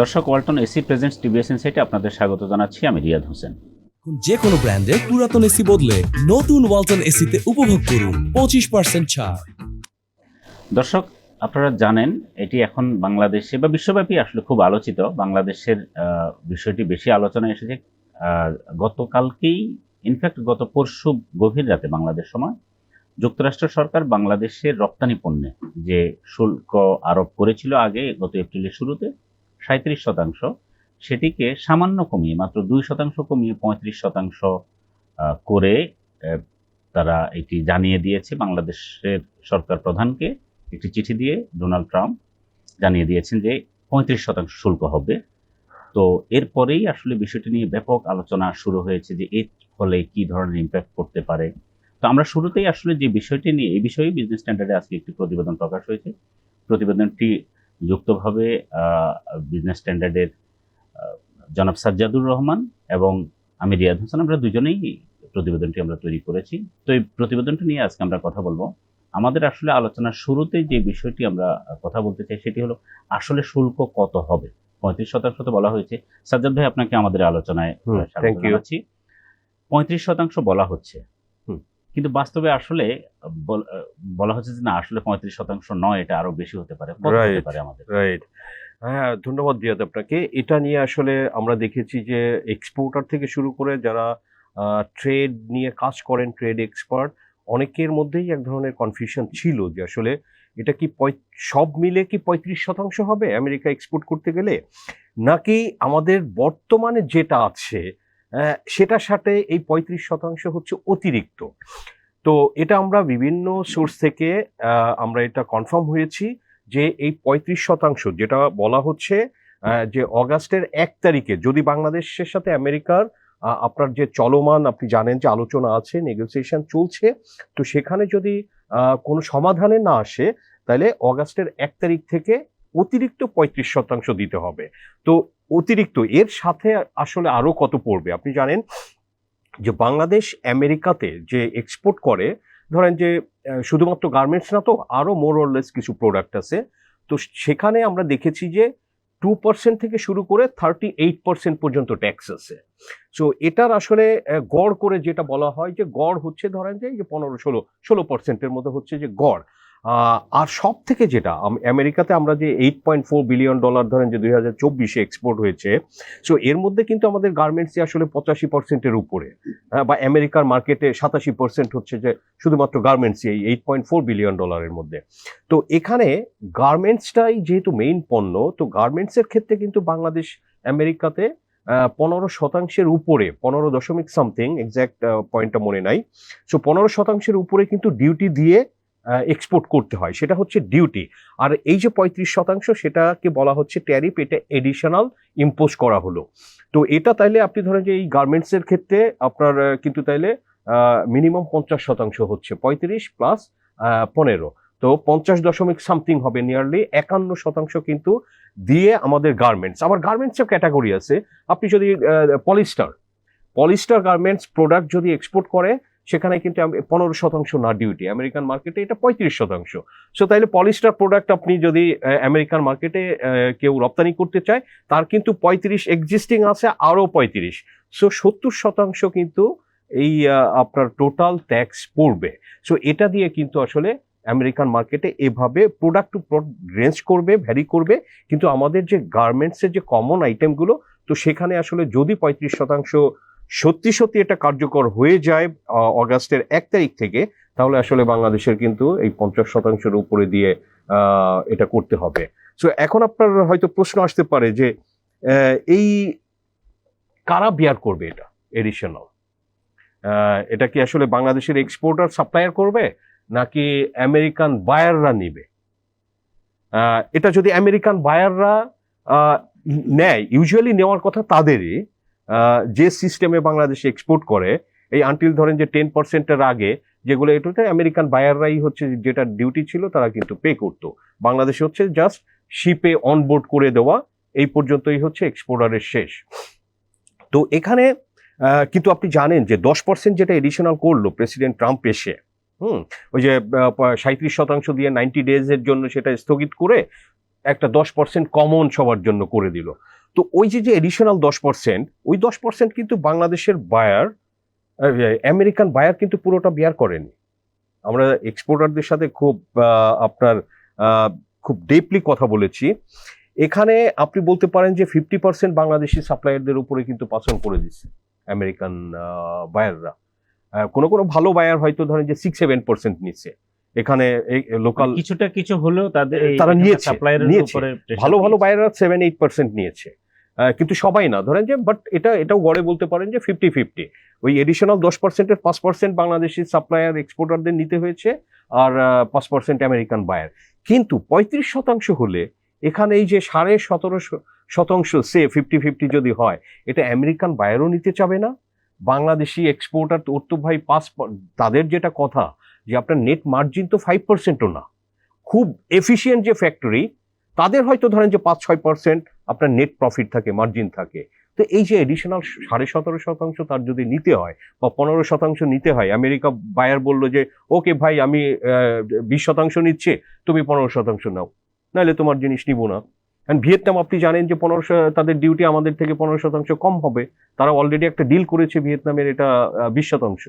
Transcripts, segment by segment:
দর্শক Walton AC presents TVS ইনসাইটে আপনাদের স্বাগত জানাচ্ছি। আমি রিয়াদ হোসেন। যে কোনো ব্র্যান্ডের পুরাতন এসি বদলে নতুন ওয়ালটন এসিতে উপভোগ করুন পঁচিশ পার্সেন্ট ছাড়। দর্শক আপনারা জানেন এটি এখন বাংলাদেশে বা বিশ্বব্যাপী আসলে খুব আলোচিত। বাংলাদেশের বিষয়টি বেশি আলোচনায় এসেছে। গতকালকেই ইনফ্যাক্ট গত পরশু গভীর রাতে বাংলাদেশ সময় যুক্তরাষ্ট্র সরকার বাংলাদেশের রপ্তানি পণ্যে যে শুল্ক আরোপ করেছিল আগে গত এপ্রিলের শুরুতে সাঁত্রিশ শতাংশ, সেটিকে সামান্য কমিয়ে, মাত্র দুই শতাংশ কমিয়ে পঁয়ত্রিশ শতাংশ করে তারা এটি জানিয়ে দিয়েছে। বাংলাদেশের সরকার প্রধানকে একটি চিঠি দিয়ে ডোনাল্ড ট্রাম্প জানিয়ে দিয়েছেন যে পঁয়ত্রিশ শতাংশ শুল্ক হবে। তো এরপরেই আসলে বিষয়টি নিয়ে ব্যাপক আলোচনা শুরু হয়েছে যে এর ফলে কি ধরনের ইম্প্যাক্ট করতে পারে। তো আমরা শুরুতেই আসলে যে বিষয়টি নিয়ে, এই বিষয়ে বিজনেস স্ট্যান্ডার্ডে আজকে একটি প্রতিবেদন প্রকাশ হয়েছে। প্রতিবেদনটি যুক্তভাবে বিজনেস স্ট্যান্ডার্ডের জনাব সাজ্জাদুর রহমান এবং আমি রিয়াদ হোসেন আমরা দুজনেই প্রতিবেদনটি আমরা তৈরি করেছি। তো এই প্রতিবেদনটি নিয়ে আজকে আমরা কথা বলব। আমাদের আসলে আলোচনার শুরুতে যে বিষয়টি আমরা কথা বলতে চাই সেটি হলো আসলে শুল্ক কত হবে? পঁয়ত্রিশ শতাংশ তো বলা হয়েছে। সাজ্জাদ ভাই আপনাকে আমাদের আলোচনায় স্বাগত জানাচ্ছি। পঁয়ত্রিশ শতাংশ বলা হচ্ছে। কিন্তু বাস্তবে আসলে বল- হচ্ছে যে না আসলে পঁয়ত্রিশ শতাংশ নয় এটা আরও বেশি হতে পারে হতে পারে আমাদের। রাইট হ্যাঁ ধন্যবাদ দিয়াদ আপনাকে। এটা নিয়ে আসলে আমরা দেখেছি যে এক্সপোর্টার থেকে শুরু করে যারা ট্রেড নিয়ে কাজ করেন ট্রেড এক্সপার্ট অনেকের মধ্যেই এক ধরনের কনফিউশন ছিল যে আসলে এটা কি সব মিলে কি পঁয়ত্রিশ শতাংশ হবে আমেরিকা এক্সপোর্ট করতে গেলে? নাকি আমাদের বর্তমানে যেটা আছে সেটার সাথে এই পঁয়ত্রিশ শতাংশ হচ্ছে অতিরিক্ত। তো এটা আমরা বিভিন্ন সোর্স থেকে আমরা এটা কনফার্ম হয়েছি যে এই পঁয়ত্রিশ শতাংশ যেটা বলা হচ্ছে যে অগাস্টের এক তারিখে যদি বাংলাদেশের সাথে আমেরিকার আপনার যে চলমান, আপনি জানেন যে আলোচনা আছে নেগোসিয়েশন চলছে, তো সেখানে যদি কোনো সমাধানে না আসে, তাহলে অগাস্টের এক তারিখ থেকে অতিরিক্ত পঁয়ত্রিশ শতাংশ দিতে হবে। তো অতিরিক্ত, এর সাথে আসলে আরও কত পড়বে? আপনি জানেন যে বাংলাদেশ আমেরিকাতে যে এক্সপোর্ট করে, ধরেন যে শুধুমাত্র গার্মেন্টস না তো আরও মোর অরলেস কিছু প্রোডাক্ট আছে। তো সেখানে আমরা দেখেছি যে টু পার্সেন্ট থেকে শুরু করে থার্টি এইট পার্সেন্ট পর্যন্ত ট্যাক্স আছে। সো এটার আসলে গড় করে যেটা বলা হয় যে গড় হচ্ছে ধরেন যে পনেরো, ষোলো ষোলো পার্সেন্টের মতো হচ্ছে যে গড়। আর সব থেকে যেটা আমেরিকাতে আমরা যে eight point four billion dollar ধরেন যে দুই হাজার চব্বিশে এক্সপোর্ট হয়েছে সো এর মধ্যে কিন্তু আমাদের গার্মেন্টসে আসলে পঁচাশি পার্সেন্টের উপরে। হ্যাঁ, বা আমেরিকার মার্কেটে সাতাশি পার্সেন্ট হচ্ছে যে শুধুমাত্র গার্মেন্টস এই এইট পয়েন্ট ফোর বিলিয়ন ডলারের মধ্যে। তো এখানে গার্মেন্টসটাই যেহেতু মেইন পণ্য তো গার্মেন্টসের ক্ষেত্রে কিন্তু বাংলাদেশ আমেরিকাতে পনেরো শতাংশের উপরে পনেরো দশমিক সামথিং এক্স্যাক্ট পয়েন্টটা মনে নাই সো পনেরো শতাংশের উপরে কিন্তু ডিউটি দিয়ে এক্সপোর্ট করতে হয়। সেটা হচ্ছে ডিউটি আর এই যে পঁয়ত্রিশ শতাংশ, সেটাকে বলা হচ্ছে ট্যারিফ এটা এডিশনাল ইম্পোজ করা হলো। তো এটা তাইলে আপনি ধরেন যে এই গার্মেন্টসের ক্ষেত্রে আপনার কিন্তু তাইলে মিনিমাম পঞ্চাশ শতাংশ হচ্ছে। পঁয়ত্রিশ প্লাস পনেরো। তো পঞ্চাশ দশমিক সামথিং হবে নিয়ারলি একান্ন শতাংশ কিন্তু দিয়ে আমাদের গার্মেন্টস আবার গার্মেন্টসের ক্যাটাগরি আছে। আপনি যদি পলিস্টার পলিস্টার গার্মেন্টস প্রোডাক্ট যদি এক্সপোর্ট করে সেখানে কিন্তু পনেরো শতাংশ না ডিউটি আমেরিকান মার্কেটে এটা পঁয়ত্রিশ শতাংশ। সো তাইলে পলিস্টার প্রোডাক্ট আপনি যদি আমেরিকান মার্কেটে কেউ রপ্তানি করতে চায়, তার কিন্তু পঁয়ত্রিশ এক্সিস্টিং আছে, আরও পঁয়ত্রিশ। সো সত্তর শতাংশ কিন্তু এই আপনার টোটাল ট্যাক্স পড়বে। সো এটা দিয়ে কিন্তু আসলে আমেরিকান মার্কেটে এভাবে প্রোডাক্ট টু প্রোডাক্ট রেঞ্জ করবে ভ্যারি করবে। কিন্তু আমাদের যে গার্মেন্টসের যে কমন আইটেমগুলো তো সেখানে আসলে যদি পঁয়ত্রিশ শতাংশ সত্যি সত্যি এটা কার্যকর হয়ে যায় অগাস্টের এক তারিখ থেকে, তাহলে আসলে বাংলাদেশের কিন্তু এই পঞ্চাশ শতাংশের উপরে দিয়ে এটা করতে হবে। সো এখন আপনার হয়তো প্রশ্ন আসতে পারে যে এই কারা বিয়ার করবে এটা এডিশনাল এটা কি আসলে বাংলাদেশের এক্সপোর্টার সাপ্লায়ার করবে, নাকি আমেরিকান বায়াররা নিবে? এটা যদি আমেরিকান বায়াররা নেয় ইউজুয়ালি নেওয়ার কথা তাদেরই যে সিস্টেমে বাংলাদেশে এক্সপোর্ট করে, এই আনটিল ধরেন যে টেন পার্সেন্টের আগে যেগুলো এটাতে আমেরিকান বায়াররাই হচ্ছে যেটা ডিউটি ছিল, তারা কিন্তু পে করতো। বাংলাদেশে হচ্ছে জাস্ট শিপে অনবোর্ড করে দেওয়া, এই পর্যন্তই হচ্ছে এক্সপোর্টারের শেষ। তো এখানে কিন্তু আপনি জানেন যে দশ পার্সেন্ট যেটা এডিশনাল করল প্রেসিডেন্ট ট্রাম্প এসে, হুম, ওই যে সাঁত্রিশ শতাংশ দিয়ে নাইনটি ডেজের জন্য সেটা স্থগিত করে একটা দশ পার্সেন্ট কমন সবার জন্য করে দিল। তো ওই যে যে এডিশনাল দশ পার্সেন্ট ওই দশ পার্সেন্ট কিন্তু বাংলাদেশের বায়ার আমেরিকান বায়ার কিন্তু পুরোটা বিয়ার করেনি। আমরা এক্সপোর্টারদের সাথে খুব আপনার খুব ডিপলি কথা বলেছি। এখানে আপনি বলতে পারেন যে ফিফটি পার্সেন্ট বাংলাদেশি সাপ্লায়ারদের উপরে কিন্তু পাচন করে দিচ্ছে আমেরিকান বায়াররা কোনো কোনো ভালো বায়ার হয়তো ধরেন যে সিক্স সেভেন পার্সেন্ট নিচ্ছে। এখানে লোকাল কিছুটা কিছু হলেও তাদের তারা নিয়েছে, ভালো ভালো। বায়াররা সেভেন এইট পার্সেন্ট নিয়েছে। কিন্তু সবাই না। ধরেন যে বাট এটা এটাও গড়ে বলতে পারেন যে ফিফটি ফিফটি ওই এডিশনাল দশ পার্সেন্টের পাঁচ পার্সেন্ট বাংলাদেশি সাপ্লায়ার এক্সপোর্টারদের নিতে হয়েছে, আর পাঁচ পার্সেন্ট আমেরিকান বায়ার কিন্তু পঁয়ত্রিশ শতাংশ হলে এখানে এই যে সাড়ে সতেরো শতাংশ সে ফিফটি ফিফটি যদি হয়, এটা আমেরিকান বায়ারও নিতে চাবে না। বাংলাদেশি এক্সপোর্টার ওর তো ভাই পাঁচ তাদের যেটা কথা যে আপনার নেট মার্জিন তো ফাইভ পার্সেন্টও না। খুব এফিসিয়েন্ট যে ফ্যাক্টরি তাদের হয়তো ধরেন যে পাঁচ ছয় পার্সেন্ট আপনার নেট প্রফিট থাকে মার্জিন থাকে। তো এই যে এডিশনাল সাড়ে সতেরো শতাংশ তার যদি নিতে হয় বা পনেরো শতাংশ নিতে হয়, আমেরিকা বায়ার বলল যে, ওকে ভাই, আমি বিশ শতাংশ নিচ্ছি, তুমি পনেরো শতাংশ নাও। নাহলে তোমার জিনিস নিব না। কারণ ভিয়েতনাম আপনি জানেন যে পনেরো তাদের ডিউটি আমাদের থেকে পনেরো শতাংশ কম হবে। তারা অলরেডি একটা ডিল করেছে ভিয়েতনামের এটা বিশ শতাংশ,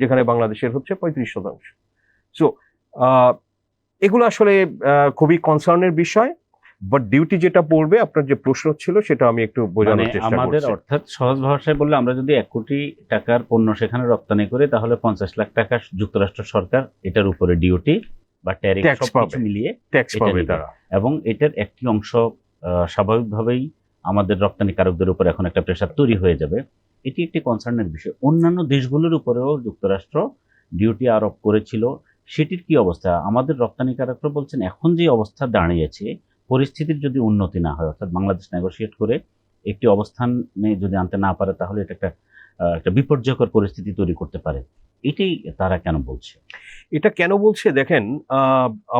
যেখানে বাংলাদেশের হচ্ছে পঁয়ত্রিশ শতাংশ। সো এগুলো আসলে খুবই কনসার্নের বিষয়। বাট ডিউটি যেটা পড়বে আপনার যে প্রশ্ন ছিল সেটা আমি একটু বোঝানোর মানে চেষ্টা আমাদের অর্থাৎ সহজ ভাষায় বললে আমরা যদি এক কোটি টাকার পণ্য সেখানে রপ্তানি করি তাহলে পঞ্চাশ লাখ টাকা যুক্তরাষ্ট্র সরকার এটার উপরে ডিওটি বা ট্যারিফ সবকিছু মিলিয়ে ট্যাক্স পাবে তারা। এবং এটার একটি অংশ স্বাভাবিকভাবেই আমাদের রপ্তানিকারকদের উপর এখন একটা প্রেশার তৈরি হয়ে যাবে। এটি একটি কনসার্নের বিষয়। অন্যান্য দেশগুলোর উপরেও যুক্তরাষ্ট্র ডিউটি আরোপ করেছিল। সেটির কি অবস্থা? আমাদের রপ্তানিকারকরা বলছেন এখন যে অবস্থা দাঁড়িয়েছে পরিস্থিতির যদি উন্নতি না হয়, অর্থাৎ বাংলাদেশ নেগোশিয়েট করে একটি অবস্থানে যদি আনতে না পারে, তাহলে এটা একটা একটা বিপর্যয়কর পরিস্থিতি তৈরি করতে পারে। এটাই তারা কেন বলছে? এটা কেন বলছে? দেখেন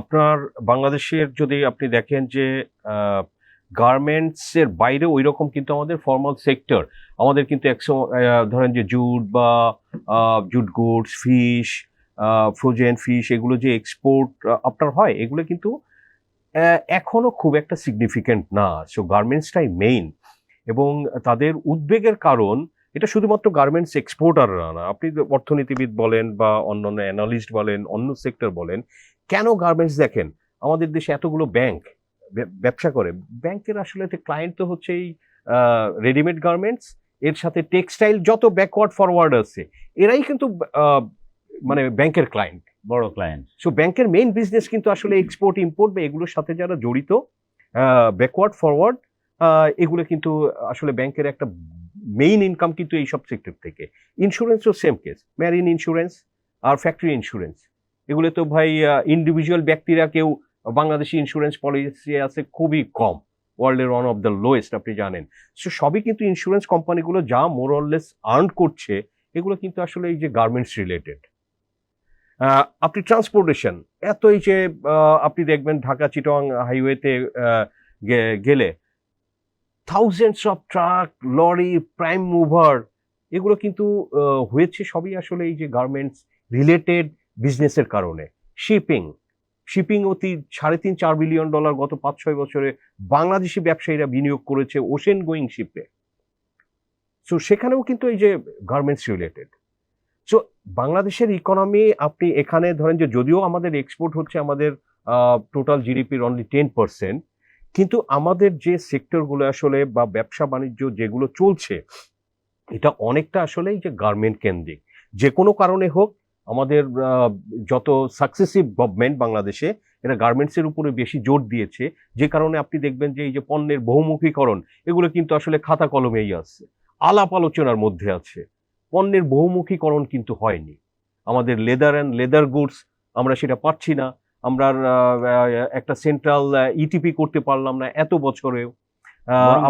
আপনার বাংলাদেশের যদি আপনি দেখেন যে গার্মেন্টসের বাইরে ওই রকম কিন্তু আমাদের ফর্মাল সেক্টর আমাদের কিন্তু একশো ধরেন যে জুট বা jute goods, fish frozen fish, এগুলো যে এক্সপোর্ট আপনার হয়, এগুলো কিন্তু আহ, এখনও খুব একটা সিগনিফিক্যান্ট না। সো গার্মেন্টসটাই মেইন এবং তাদের উদ্বেগের কারণ এটা শুধুমাত্র গার্মেন্টস এক্সপোর্টাররা না। আপনি অর্থনীতিবিদ বলেন বা অন্যান্য অ্যানালিস্ট বলেন অন্য সেক্টর বলেন কেন গার্মেন্টস দেখেন? আমাদের দেশে এতগুলো ব্যাংক ব্যবসা করে। ব্যাংকের আসলে ক্লায়েন্ট তো হচ্ছে এই রেডিমেড গার্মেন্টস এর সাথে টেক্সটাইল যত ব্যাকওয়ার্ড ফরওয়ার্ড আছে এরাই কিন্তু মানে ব্যাংকের ক্লায়েন্ট বড় ক্লায়েন্ট সো ব্যাংকের মেইন বিজনেস কিন্তু আসলে এক্সপোর্ট ইম্পোর্ট বা এগুলোর সাথে যারা জড়িত ব্যাকওয়ার্ড ফরওয়ার্ড এগুলো কিন্তু আসলে ব্যাংকের একটা মেইন ইনকাম কিন্তু এই সব সেক্টর থেকে। ইন্স্যুরেন্সও সেম কেস ম্যারিন ইন্স্যুরেন্স আর ফ্যাক্টরি ইন্স্যুরেন্স এগুলো তো ভাই ইন্ডিভিজুয়াল ব্যক্তিরা কেউ বাংলাদেশি ইন্স্যুরেন্স পলিসি আছে খুবই কম। ওয়ার্ল্ডের ওয়ান অফ দ্য লোয়েস্ট আপনি জানেন। সো সবই কিন্তু ইন্স্যুরেন্স কোম্পানিগুলো যা মোরলেস আর্ন করছে, এগুলো কিন্তু আসলে এই যে গার্মেন্টস রিলেটেড আপনি ট্রান্সপোর্টেশন এত এই যে আপনি দেখবেন ঢাকা চিটং হাইওয়েতে গেলে thousands of truck lorry prime mover এগুলো কিন্তু হয়েছে সবই আসলে এই যে গার্মেন্টস রিলেটেড বিজনেসের কারণে। শিপিং শিপিং অতি সাড়ে তিন, চার বিলিয়ন ডলার গত পাঁচ, ছয় বছরে বাংলাদেশি ব্যবসায়ীরা বিনিয়োগ করেছে ওশেন গোয়িং শিপে সো সেখানেও কিন্তু এই যে গার্মেন্টস রিলেটেড সো বাংলাদেশের ইকোনমি আপনি এখানে ধরেন যে যদিও আমাদের এক্সপোর্ট হচ্ছে আমাদের টোটাল জিডিপির অনলি টেন পার্সেন্ট কিন্তু আমাদের যে সেক্টরগুলো আসলে বা ব্যবসা বাণিজ্য যেগুলো চলছে, এটা অনেকটা আসলে যে গার্মেন্ট কেন্দ্রিক। যে কোনো কারণে হোক, আমাদের যত সাকসেসিভ গভর্নমেন্ট বাংলাদেশে, এরা গার্মেন্টসের উপরে বেশি জোর দিয়েছে, যে কারণে আপনি দেখবেন যে এই যে পণ্যের বহুমুখীকরণ, এগুলো কিন্তু আসলে খাতা কলমেই আছে আলাপ আলোচনার মধ্যে আছে। পণ্যের বহুমুখীকরণ কিন্তু হয়নি। আমাদের লেদার অ্যান্ড লেদার গুডস আমরা সেটা পাচ্ছি না। আমরা একটা সেন্ট্রাল ইটিপি করতে পারলাম না এত বছরেও।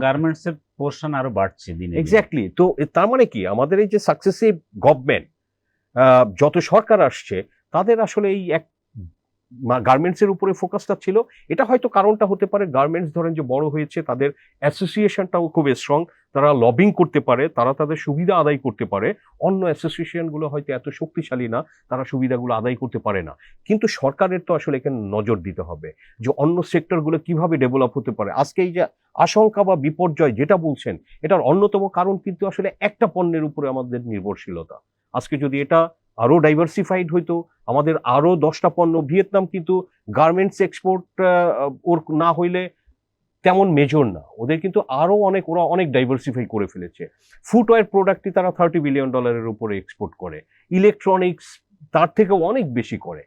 গার্মেন্টস এর পোর্শন আরও বাড়ছে দিনে দিনে। এক্স্যাক্টলি তো তার মানে কি? আমাদের এই যে সাকসেসিভ গভর্নমেন্ট যত সরকার আসছে তাদের আসলে এই এক গার্মেন্টসের উপরে ফোকাসটা ছিল। এটা হয়তো কারণটা হতে পারে গার্মেন্টস ধরেন যে বড় হয়েছে, তাদের অ্যাসোসিয়েশনটাও খুব স্ট্রং তারা লবিং করতে পারে, তারা তাদের সুবিধা আদায় করতে পারে। অন্য অ্যাসোসিয়েশনগুলো হয়তো এত শক্তিশালী না, তারা সুবিধাগুলো আদায় করতে পারে না। কিন্তু সরকারের তো আসলে এখানে নজর দিতে হবে যে অন্য সেক্টরগুলো কীভাবে ডেভেলপ হতে পারে। আজকে এই যে আশঙ্কা বা বিপর্যয় যেটা বলছেন, এটার অন্যতম কারণ কিন্তু আসলে একটা পণ্যের উপরে আমাদের নির্ভরশীলতা। আজকে যদি এটা আরও ডাইভার্সিফাইড হইতো। আমাদের আরও দশটা পণ্য, ভিয়েতনাম কিন্তু গার্মেন্টস এক্সপোর্ট ওর না হইলে তেমন মেজর না। ওদের কিন্তু আরও অনেক, ওরা অনেক ডাইভার্সিফাই করে ফেলেছে। ফুটওয়্যার প্রোডাক্টই তারা থার্টি বিলিয়ন ডলারের উপরে এক্সপোর্ট করে। ইলেকট্রনিক্স তার থেকেও অনেক বেশি করে।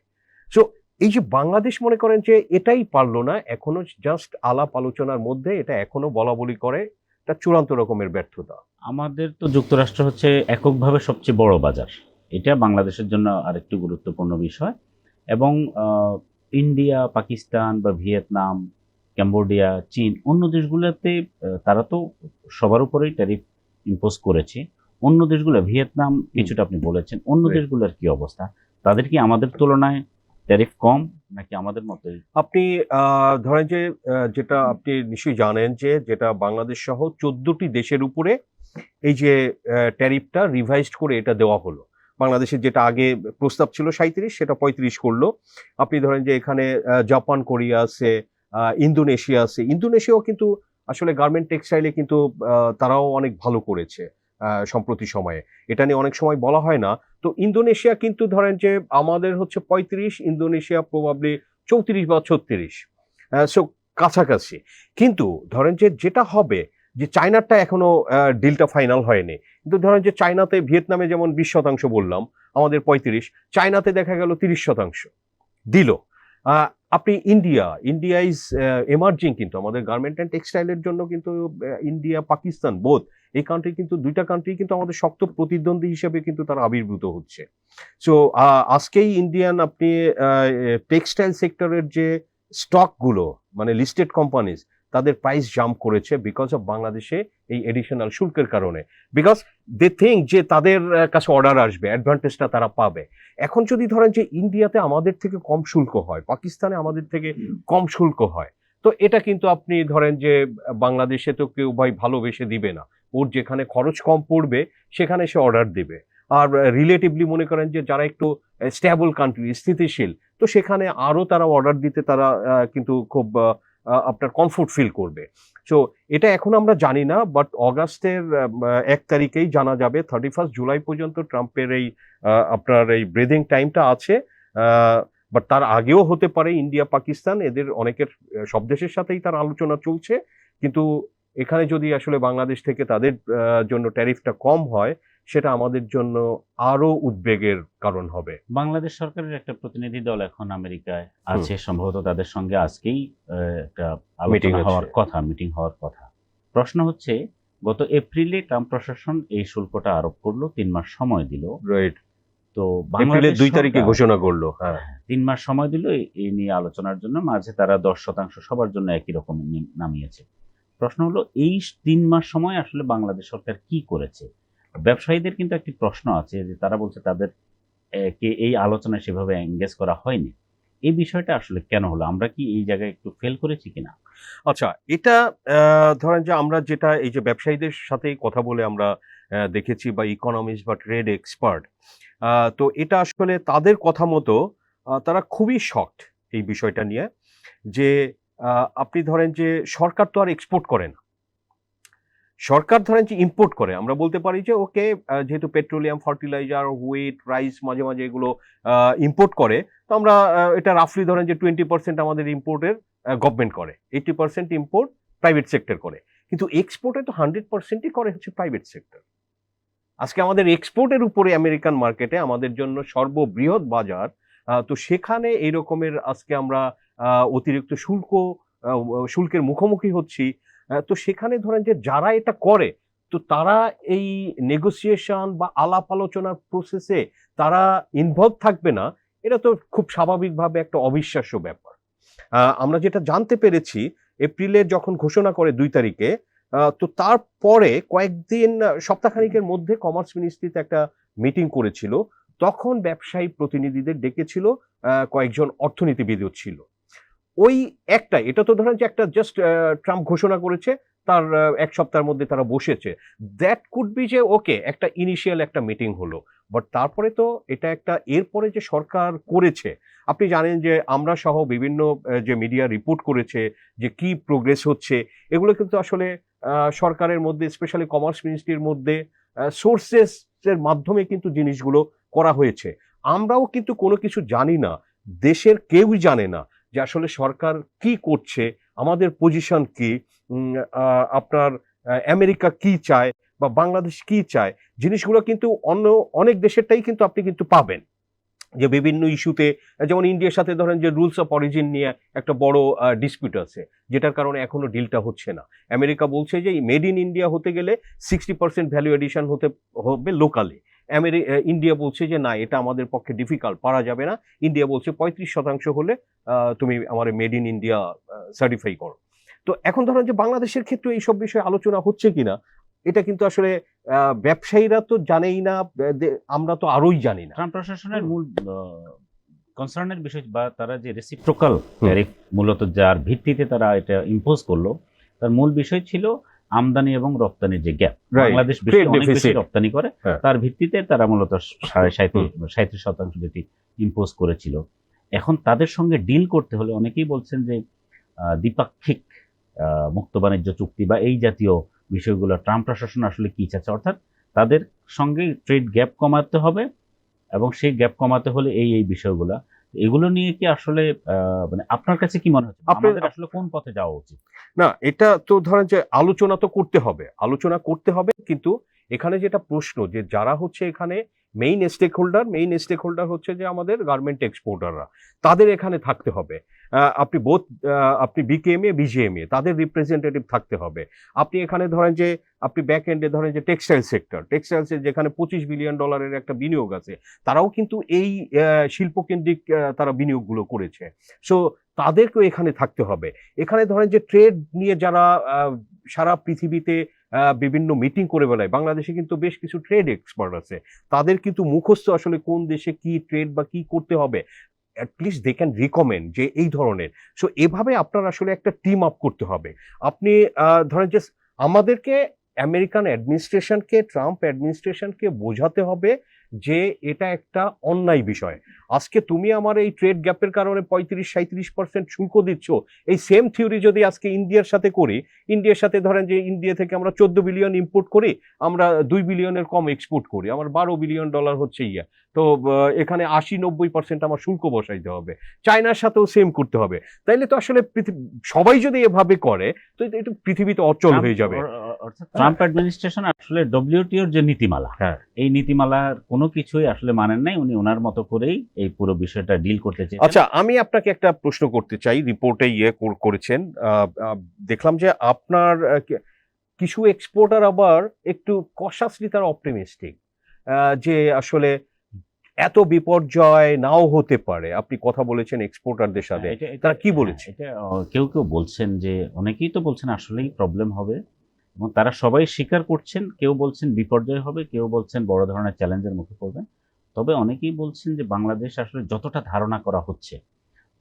সো এই যে বাংলাদেশ মনে করেন যে এটাই পারল না, এখনও জাস্ট আলাপ আলোচনার মধ্যে এটা এখনও বলা বলি করে, এটা চূড়ান্ত রকমের ব্যর্থতা। আমাদের তো যুক্তরাষ্ট্র হচ্ছে এককভাবে সবচেয়ে বড় বাজার। এটা বাংলাদেশের জন্য আরেকটি গুরুত্বপূর্ণ বিষয়। এবং ইন্ডিয়া পাকিস্তান বা ভিয়েতনাম ক্যাম্বোডিয়া চীন অন্য দেশগুলোতে তারা তো সবার উপরেই ট্যারিফ ইম্পোজ করেছে। অন্য দেশগুলো ভিয়েতনাম কিছুটা আপনি বলেছেন অন্য দেশগুলোর কি অবস্থা? তাদের কি আমাদের তুলনায় ট্যারিফ কম নাকি আমাদের মতোই? আপনি ধরেন যে যেটা আপনি নিশ্চয়ই জানেন যে যেটা বাংলাদেশ সহ চোদ্দটি দেশের উপরে এই যে ট্যারিফটা রিভাইজড করে এটা দেওয়া হলো। বাংলাদেশের যেটা আগে প্রস্তাব ছিল সাঁত্রিশ সেটা পঁয়ত্রিশ করল। আপনি ধরেন যে এখানে জাপান, কোরিয়া আছে ইন্দোনেশিয়া আছে। ইন্দোনেশিয়াও কিন্তু আসলে গার্মেন্ট টেক্সটাইলে কিন্তু তারাও অনেক ভালো করেছে সম্প্রতি সময়ে। এটা নিয়ে অনেক সময় বলা হয় না। তো ইন্দোনেশিয়া কিন্তু ধরেন যে আমাদের হচ্ছে পঁয়ত্রিশ, ইন্দোনেশিয়া প্রবাবলি চৌত্রিশ বা ছত্রিশ সো কাছাকাছি। কিন্তু ধরেন যে যেটা হবে, যে চায়নারটা এখনও ডিলটা ফাইনাল হয়নি। কিন্তু ধরেন যে চায়নাতে ভিয়েতনামে যেমন বিশ শতাংশ বললাম, আমাদের পঁয়ত্রিশ, চায়নাতে দেখা গেল তিরিশ শতাংশ দিল। আপনি ইন্ডিয়া ইন্ডিয়া ইজ এমার্জিং কিন্তু, আমাদের গার্মেন্ট অ্যান্ড টেক্সটাইলের জন্য কিন্তু ইন্ডিয়া, পাকিস্তান বোধ এই কান্ট্রি কিন্তু, দুইটা কান্ট্রি কিন্তু আমাদের শক্ত প্রতিদ্বন্দ্বী হিসেবে কিন্তু তারা আবির্ভূত হচ্ছে। সো আজকেই ইন্ডিয়ান আপনি টেক্সটাইল সেক্টরের যে স্টকগুলো মানে লিস্টেড কোম্পানিজ তাদের প্রাইস জাম্প করেছে বিকজ অফ বাংলাদেশে এই এডিশনাল শুল্কের কারণে। বিকজ দে থিঙ্ক যে তাদের কাছে অর্ডার আসবে অ্যাডভান্টেজটা তারা পাবে। এখন যদি ধরেন যে ইন্ডিয়াতে আমাদের থেকে কম শুল্ক হয় পাকিস্তানে আমাদের থেকে কম শুল্ক হয় তো এটা কিন্তু আপনি ধরেন যে বাংলাদেশে তো কেউ ভাই ভালোবেসে দিবে না। ওর যেখানে খরচ কম পড়বে সেখানে সে অর্ডার দেবে। আর রিলেটিভলি মনে করেন যে যারা একটু স্ট্যাবল কান্ট্রি স্থিতিশীল তো সেখানে আরও তারা অর্ডার দিতে তারা কিন্তু খুব আপনার কমফোর্ট ফিল করবে। সো এটা এখন আমরা জানি না বাট অগাস্টের এক তারিখেই জানা যাবে থার্টি ফার্স্ট জুলাই পর্যন্ত ট্রাম্পের এই আপনার এই ব্রিদিং টাইমটা আছে বাট তার আগেও হতে পারে ইন্ডিয়া, পাকিস্তান, এদের অনেকের সব দেশের সাথেই তার আলোচনা চলছে। কিন্তু এখানে যদি আসলে বাংলাদেশ থেকে তাদের জন্য ট্যারিফটা কম হয় সেটা আমাদের জন্য আরও উদ্বেগের কারণ হবে। বাংলাদেশ সরকারের একটা প্রতিনিধি দল এখন আমেরিকায় আছে সম্ভবত তাদের সঙ্গে আজকেই একটা আছে। হওয়ার কথা মিটিং হওয়ার কথা। প্রশ্ন হচ্ছে গত এপ্রিলে ট্রাম্প প্রশাসন এই শুল্কটা আরোপ করল তিন মাস সময় দিল। রাইট তো বাংলাদেশ দুই তারিখে ঘোষণা করল হ্যাঁ। তিন মাস সময় দিল এই নিয়ে আলোচনার জন্য। মাঝে তারা দশ শতাংশ সবার জন্য একই রকম নামিয়েছে। প্রশ্ন হলো এই তিন মাস সময় আসলে বাংলাদেশ সরকার কি করেছে? ব্যবসায়ীদের কিন্তু একটি প্রশ্ন আছে যে তারা বলছে তাদের কে এই আলোচনায় সেভাবে এঙ্গেজ করা হয়নি। এই বিষয়টা আসলে কেন হলো? আমরা কি এই জায়গায় একটু ফেল করেছি কিনা? আচ্ছা এটা ধরেন যে আমরা যেটা এই যে ব্যবসায়ীদের সাথে কথা বলে আমরা দেখেছি বা ইকোনমিক্স বা ট্রেড এক্সপার্ট তো এটা আসলে তাদের কথা মতো তারা খুবই শক্ট এই বিষয়টা নিয়ে যে আপনি ধরেন যে সরকার তো আর এক্সপোর্ট করে না। সরকার ধরেন যে ইম্পোর্ট করে, আমরা বলতে পারি যে, ওকে যেহেতু পেট্রোলিয়াম ফার্টিলাইজার হুইট রাইস মাঝে মাঝে এগুলো ইম্পোর্ট করে, তো আমরা এটা রাফলি ধরেন যে টোয়েন্টি পার্সেন্ট আমাদের ইম্পোর্টের গভর্নমেন্ট করে। Eighty percent import private sector করে। কিন্তু এক্সপোর্টে তো হান্ড্রেড পার্সেন্টই করে হচ্ছে প্রাইভেট সেক্টর আজকে আমাদের এক্সপোর্টের উপরে আমেরিকান মার্কেটে আমাদের জন্য সর্ববৃহৎ বাজার তো সেখানে এই রকমের আজকে আমরা অতিরিক্ত শুল্ক শুল্কের মুখোমুখি হচ্ছি। তো সেখানে ধরেন যে যারা এটা করে, তো তারা এই নেগোসিয়েশন বা আলাপ আলোচনার প্রসেসে তারা ইনভলভ থাকবে না, এটা তো খুব স্বাভাবিকভাবে একটা অবিশ্বাস্য ব্যাপার। আমরা যেটা জানতে পেরেছি, এপ্রিলে যখন ঘোষণা করে দুই তারিখে তো তারপরে কয়েকদিন, সপ্তাহখানিকের মধ্যে কমার্স মিনিস্ট্রিতে একটা মিটিং করেছিল, তখন ব্যবসায়ী প্রতিনিধিদের ডেকেছিল কয়েকজন অর্থনীতিবিদও ছিল। ওই একটা এটা তো ধরেন যে একটা জাস্ট ট্রাম্প ঘোষণা করেছে, তার এক সপ্তাহের মধ্যে তারা বসেছে। দ্যাট কুড বি যে ওকে একটা ইনিশিয়াল একটা মিটিং হলো বাট তারপরে তো এটা একটা, এরপরে যে সরকার করেছে, আপনি জানেন যে আমরা সহ বিভিন্ন যে মিডিয়া রিপোর্ট করেছে, যে কি প্রোগ্রেস হচ্ছে, এগুলো কিন্তু আসলে সরকারের মধ্যে স্পেশালি কমার্স মিনিস্ট্রির মধ্যে সোর্সেসের মাধ্যমে কিন্তু জিনিসগুলো করা হয়েছে। আমরাও কিন্তু কোনো কিছু জানি না, দেশের কেউই জানে না যে আসলে সরকার কি করছে, আমাদের পজিশন কি আপনার আমেরিকা কি চায় বা বাংলাদেশ কি চায়, জিনিসগুলো কিন্তু অন্য অনেক দেশেরটাই কিন্তু আপনি কিন্তু পাবেন। যে বিভিন্ন ইস্যুতে যেমন ইন্ডিয়ার সাথে ধরেন যে রুলস অফ অরিজিন নিয়ে একটা বড় ডিসপিউট আছে, যেটার কারণে এখনও ডিলটা হচ্ছে না। আমেরিকা বলছে যে মেড ইন ইন্ডিয়া হতে গেলে সিক্সটি পার্সেন্ট ভ্যালু এডিশন হতে হবে লোকালি আমেরি ইন্ডিয়া বলছে যে না এটা আমাদের পক্ষে ডিফিকাল্ট পারা যাবে না। ইন্ডিয়া বলছে পঁয়ত্রিশ শতাংশ হলে তুমি আমার মেড ইন ইন্ডিয়া সার্টিফাই করো। তো এখন ধরেন যে বাংলাদেশের ক্ষেত্রে এইসব বিষয়ে আলোচনা হচ্ছে কিনা এটা কিন্তু আসলে ব্যবসায়ীরা তো জানেই না আমরা তো আরোই জানি না। ট্রাম্প প্রশাসনের মূল কনসার্নের বিষয় বা তারা যে রেসিপ্রোকাল ট্যারিফ মূলত যার ভিত্তিতে তারা এটা ইম্পোজ করল তার মূল বিষয় ছিল আমদানি এবং রপ্তানির যে গ্যাপ বাংলাদেশ বেশি. রপ্তানি করে হ্যাঁ। তার ভিত্তিতে তারা মূলত সাড়ে সাঁত্রিশ শতাংশ যেটি ইম্পোজ করেছিল এখন তাদের সঙ্গে ডিল করতে হলে অনেকেই বলছেন যে দ্বিপাক্ষিক মুক্ত বাণিজ্য চুক্তি বা এই জাতীয় বিষয়গুলো ট্রাম্প প্রশাসন আসলে কি চাচ্ছে অর্থাৎ তাদের সঙ্গে ট্রেড গ্যাপ কমাতে হবে এবং সেই গ্যাপ কমাতে হলে এই এই বিষয়গুলো এগুলো নিয়ে কি আসলে মানে আপনার কাছে কি মনে হচ্ছে? আমাদের আসলে কোন পথে যাওয়া উচিত? না এটা তো ধরেন যে আলোচনা তো করতে হবে আলোচনা করতে হবে কিন্তু এখানে যেটা প্রশ্ন যে যারা হচ্ছে এখানে main stakeholder main stakeholder হচ্ছে যে আমাদের গার্মেন্ট এক্সপোর্টাররা তাদের এখানে থাকতে হবে। আপনি বোধ আপনি বিকেএমএ বিজিএমএ তাদের রিপ্রেজেন্টেটিভ থাকতে হবে। আপনি এখানে ধরেন যে, আপনি ব্যাক এন্ডে ধরেন যে টেক্সটাইল সেক্টর টেক্সটাইলসে যেখানে পঁচিশ বিলিয়ন ডলারের একটা বিনিয়োগ আছে, তারাও কিন্তু এই শিল্পকেন্দ্রিক তারা বিনিয়োগগুলো করেছে। সো তাদেরকেও এখানে থাকতে হবে। এখানে ধরেন যে ট্রেড নিয়ে যারা সারা পৃথিবীতে বিভিন্ন মিটিং করে বেলায় বাংলাদেশে কিন্তু বেশ কিছু ট্রেড এক্সপার্ট আছে, তাদের কিন্তু মুখস্থ আসলে কোন দেশে কি ট্রেড বা কি করতে হবে অ্যাটলিস্ট দে ক্যান রিকমেন্ড যে এই ধরনের। সো এভাবে আপনার আসলে একটা টিম আপ করতে হবে। আপনি ধরেন যে আমাদেরকে আমেরিকান অ্যাডমিনিস্ট্রেশনকে ট্রাম্প অ্যাডমিনিস্ট্রেশনকে বোঝাতে হবে যে এটা একটা অন্যায় বিষয়। আজকে তুমি আমার এই ট্রেড গ্যাপের কারণে পঁয়ত্রিশ সাঁত্রিশ পার্সেন্ট শুল্ক দিচ্ছ। এই সেম থিওরি যদি আজকে ইন্ডিয়ার সাথে করি, ইন্ডিয়ার সাথে ধরেন যে ইন্ডিয়া থেকে আমরা চোদ্দ বিলিয়ন ইম্পোর্ট করি, আমরা দুই বিলিয়নের কম এক্সপোর্ট করি। আমার বারো বিলিয়ন ডলার হচ্ছে ইয়া। তো এখানে আশি নব্বই পার্সেন্ট আমার শুল্ক বসাইতে হবে। চায়নার সাথেও সেম করতে হবে। তাইলে তো আসলে সবাই যদি এভাবে করে তো এটা- এটা পৃথিবীতে অচল হয়ে যাবে। ট্রাম্প অ্যাডমিনিস্ট্রেশন আসলে ডব্লিউটিওর যে নীতিমালা হ্যাঁ। এই নীতিমালার কোনো কিছুই আসলে মানেন নাই। উনি ওনার মতো করেই এই পুরো বিষয়টা ডিল করতে চেয়েছেন। আচ্ছা আমি আপনাকে একটা প্রশ্ন করতে চাই। রিপোর্টে ইয়ে করেছেন। দেখলাম যে আপনার কিছু এক্সপোর্টার আবার একটু কশাসলি তারা অপটিমিস্টিক যে আসলে এত বিপর্যয় নাও হতে পারে। আপনি কথা বলেছেন এক্সপোর্টারদের সাথে। এটা- এটা- তারা কি হ্যাঁ, বলেছে? এটা কেউ কেউ বলছেন যে অনেকেই তো বলছেন আসলেই প্রবলেম হবে। এবং তারা সবাই স্বীকার করছেন কেউ বলছেন বিপর্যয় হবে কেউ বলছেন বড় ধরনের চ্যালেঞ্জের মুখে পড়বেন তবে অনেকেই বলছেন যে বাংলাদেশ আসলে যতটা ধারণা করা হচ্ছে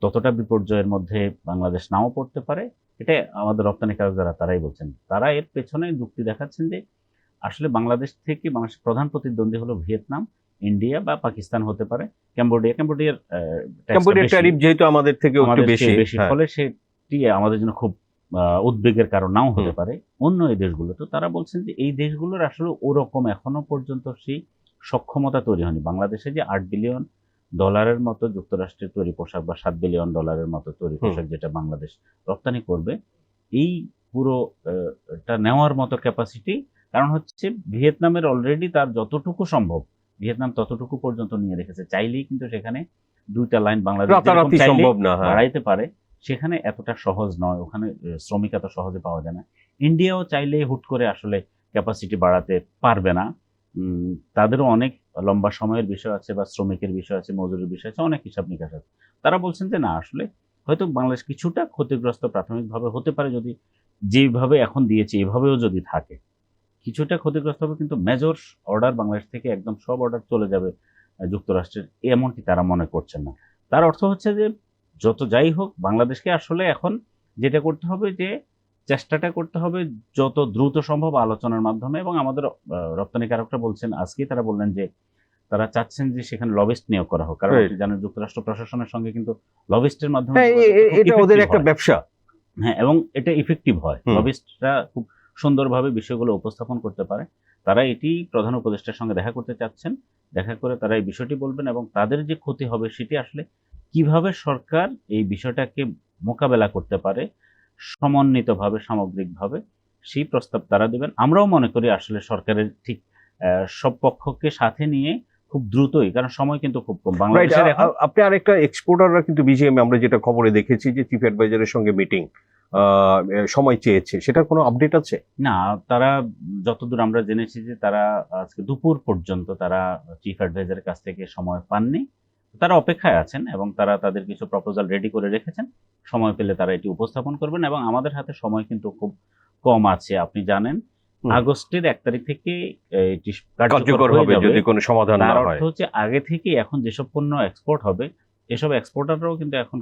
ততটা বিপর্যয়ের মধ্যে বাংলাদেশ নাও পড়তে পারে। এটা আমাদের রপ্তানিকারক যারা তারাই বলছেন। তারা এর পেছনে যুক্তি দেখাচ্ছেন যে আসলে বাংলাদেশ থেকে বাংলাদেশের প্রধান প্রতিদ্বন্দ্বী হলো ভিয়েতনাম। ইন্ডিয়া বা পাকিস্তান হতে পারে। ক্যাম্বোডিয়া ক্যাম্বোডিয়ার ক্যাম্বোডিয়ার ট্যারিফ যেহেতু আমাদের থেকে একটু বেশি বেশি। হ্যাঁ। ফলে সেটি আমাদের জন্য খুব উদ্বেগের কারণ নাও হতে পারে। অন্য এই দেশগুলো তো তারা বলছেন যে এই দেশগুলোর আসলে ওরকম এখনও পর্যন্ত সেই সক্ষমতা তৈরি হয়নি। বাংলাদেশে যে আট বিলিয়ন ডলারের মতো যুক্তরাষ্ট্রের তৈরি পোশাক বা সাত বিলিয়ন ডলারের মতো তৈরি পোশাক যেটা বাংলাদেশ রপ্তানি করবে এই পুরো নেওয়ার মতো ক্যাপাসিটি কারণ হচ্ছে ভিয়েতনামের অলরেডি তার যতটুকু সম্ভব ভিয়েতনাম ততটুকু পর্যন্ত নিয়ে রেখেছে। চাইলেই কিন্তু সেখানে দুইটা লাইন বাংলাদেশ চাইলেই সম্ভব না হ্যাঁ। বাড়াইতে পারে সেখানে এতটা সহজ নয়। ওখানে শ্রমিক এত সহজে পাওয়া যায় না। ইন্ডিয়াও চাইলে হুট করে আসলে ক্যাপাসিটি বাড়াতে পারবে না। উম, তাদেরও অনেক লম্বা সময়ের বিষয় আছে বা শ্রমিকের বিষয় আছে মজুরির বিষয় আছে অনেক হিসাব নিকাশ আছে। তারা বলছেন যে না আসলে হয়তো বাংলাদেশ কিছুটা ক্ষতিগ্রস্ত প্রাথমিকভাবে হতে পারে যদি যেভাবে এখন দিয়েছে এভাবেও যদি থাকে। কিছুটা ক্ষতিগ্রস্ত হবে কিন্তু মেজর অর্ডার বাংলাদেশ থেকে একদম সব অর্ডার চলে যাবে যুক্তরাষ্ট্রের এমনটি তারা মনে করছেন না। তার অর্থ হচ্ছে যে যত যাই হোক বাংলাদেশকে আসলে এখন যেটা করতে হবে যে চেষ্টাটা করতে হবে যত দ্রুত সম্ভব আলোচনার মাধ্যমে এবং আমাদের রপ্তানিকারকরা বলছেন আজকেই তারা বললেন যে তারা চাচ্ছেন যে সেখানে লবিস্ট নিয়োগ করা হোক। কারণ. জানেন যুক্তরাষ্ট্র প্রশাসনের সঙ্গে কিন্তু লবিস্টের মাধ্যমে হ্যাঁ এটা ওদের একটা ব্যবসা। হ্যাঁ এবং এটা ইফেক্টিভ হয়। লবিস্টরা খুব সুন্দরভাবে বিষয়গুলো উপস্থাপন করতে পারে। তারা এটি প্রধান উপদেষ্টার সঙ্গে দেখা করতে চাচ্ছেন। দেখা করে তারা এই বিষয়টি বলবেন এবং তাদের যে ক্ষতি হবে সেটি আসলে কীভাবে সরকার এই বিষয়টাকে মোকাবেলা করতে পারে সমন্বিতভাবে সামগ্রিকভাবে সেই প্রস্তাব তারা দেবেন। আমরাও মনে করি আসলে সরকারের ঠিক সব পক্ষকে সাথে নিয়ে খুব দ্রুতই কারণ সময় কিন্তু খুব কম। বাংলাদেশের আপনি আরেকটা এক্সপোর্টাররা কিন্তু বিজিএম আমরা যেটা খবরে দেখেছি যে চিফ অ্যাডভাইজারের সঙ্গে মিটিং সময় চেয়েছে। সেটার কোনো আপডেট আছে? না তারা যতদূর আমরা জেনেছি যে তারা আজকে দুপুর পর্যন্ত তারা চিফ অ্যাডভাইজারের কাছ থেকে সময় পাননি। তারা অপেক্ষায় আছেন এবং তারা তাদের কিছু প্রপোজাল রেডি করে রেখেছেন। সময় পেলে তারা এটি উপস্থাপন করবেন এবং আমাদের হাতে সময় কিন্তু খুব কম আছে আপনি জানেন। আগস্টের এক তারিখ থেকে এটি কার্যকর হবে যদি কোনো সমাধান না হয় অর্থ হচ্ছে আগে থেকে এখন যেসব পণ্য এক্সপোর্ট হবে এসব এক্সপোর্টাররাও কিন্তু এখন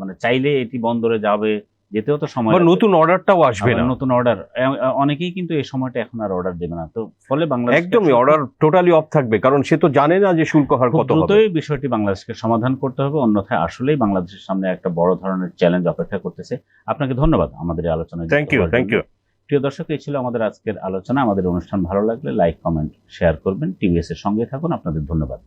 মানে চাইলে এটি বন্দরে যাবে যেতেও তো সময় নতুন অর্ডারটাও আসবে না। নতুন অর্ডার অনেকেই কিন্তু এই সময়টা এখন আর অর্ডার দেবে না। তো ফলে বাংলাদেশ একদমই অর্ডার টোটালি অফ থাকবে কারণ সে তো জানে না যে শুল্ক হার কত হবে। দ্রুতই বিষয়টি বাংলাদেশকে সমাধান করতে হবে অন্যথায় আসলেই বাংলাদেশের সামনে একটা বড় ধরনের চ্যালেঞ্জ অপেক্ষা করতেছে। আপনাকে ধন্যবাদ আমাদের এই আলোচনায় থ্যাংক ইউ থ্যাংক ইউ প্রিয় দর্শক এই ছিল আমাদের আজকের আলোচনা। আমাদের অনুষ্ঠান ভালো লাগলে লাইক কমেন্ট শেয়ার করবেন। টিভিএস এর সঙ্গে থাকুন। আপনাদের ধন্যবাদ।